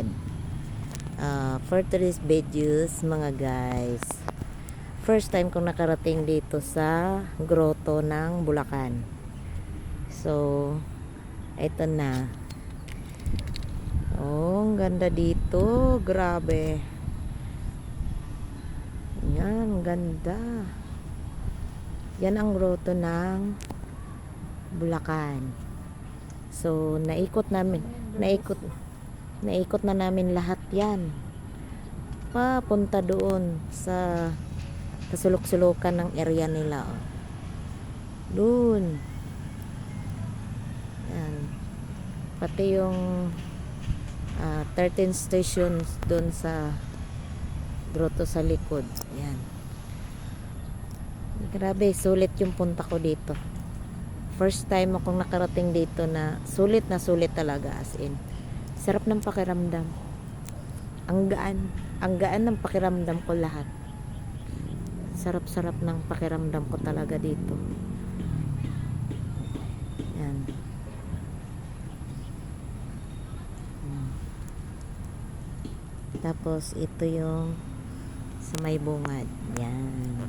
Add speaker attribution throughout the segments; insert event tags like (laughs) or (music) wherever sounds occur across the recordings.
Speaker 1: Bulakad. Uh, for today's videos, mga guys, first time kong nakarating dito sa grotto ng Bulacan. So, ito na. Oh, ang ganda dito. Grabe. Yan, ganda. Yan ang grotto ng Bulacan. So, naikot namin, naikot, naikot na namin lahat yan. Papunta doon sa kasulok-sulukan ng area nila. oh. Doon. Yan. Pati yung ah, 13 stations doon sa grotto sa likod. Yan. Grabe, sulit yung punta ko dito. First time akong nakarating dito na sulit na sulit talaga as in. Sarap ng pakiramdam. Ang gaan. Ang gaan ng pakiramdam ko lahat. Sarap-sarap ng pakiramdam ko talaga dito. Yan. Hmm. Tapos ito yung sa may bungad. Yan.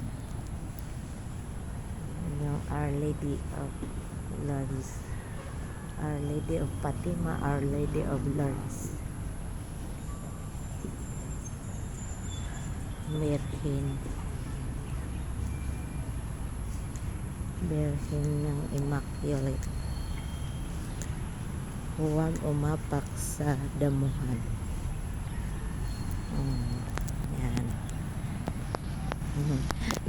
Speaker 1: Yung Our Lady of Lourdes. Our Lady of Fatima, Our Lady of Lourdes. Virgin. Virgin ng Immaculate. Huwag umapak sa damuhan. Mm, yan. Mhm.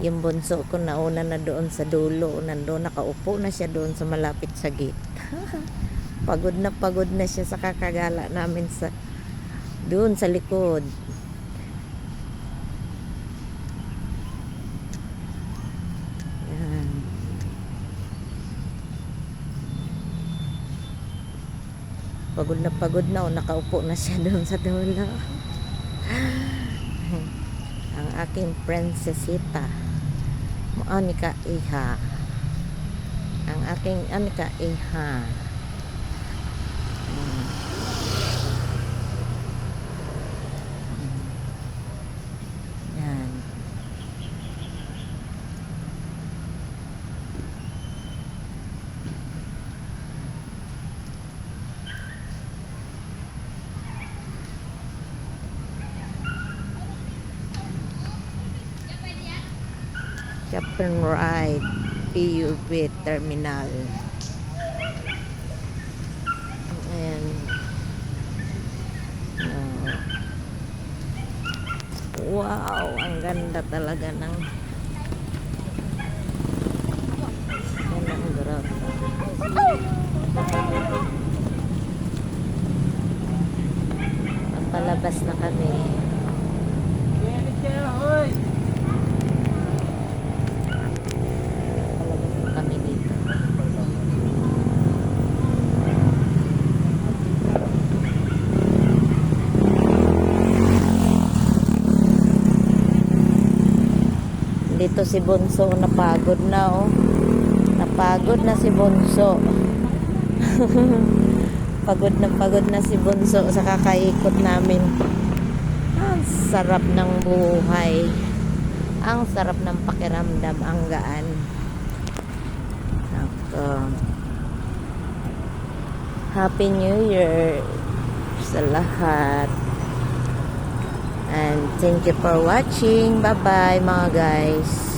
Speaker 1: Yung bunso ko nauna na doon sa dulo. Nandoon nakaupo na siya doon sa malapit sa gate. (laughs) pagod na pagod na siya sa kakagala namin sa doon sa likod. Pagod na pagod na. o, Nakaupo na siya (laughs) doon sa dulo. ang aking prinsesita Monica Iha ang aking Anika Iha yan Japan Ride PUV Terminal. Ayan. Wow, ang ganda talaga ng ang grotto Palabas na kami Palabas na kami dito Dito si Bonso napagod na oh. Napagod na si Bonso. (laughs) pagod na pagod na si Bonso sa kakaikot namin. Ang sarap ng buhay. Ang sarap ng pakiramdam, ang gaan. Ako. Happy New Year sa lahat. And thank you for watching. Bye-bye mga guys.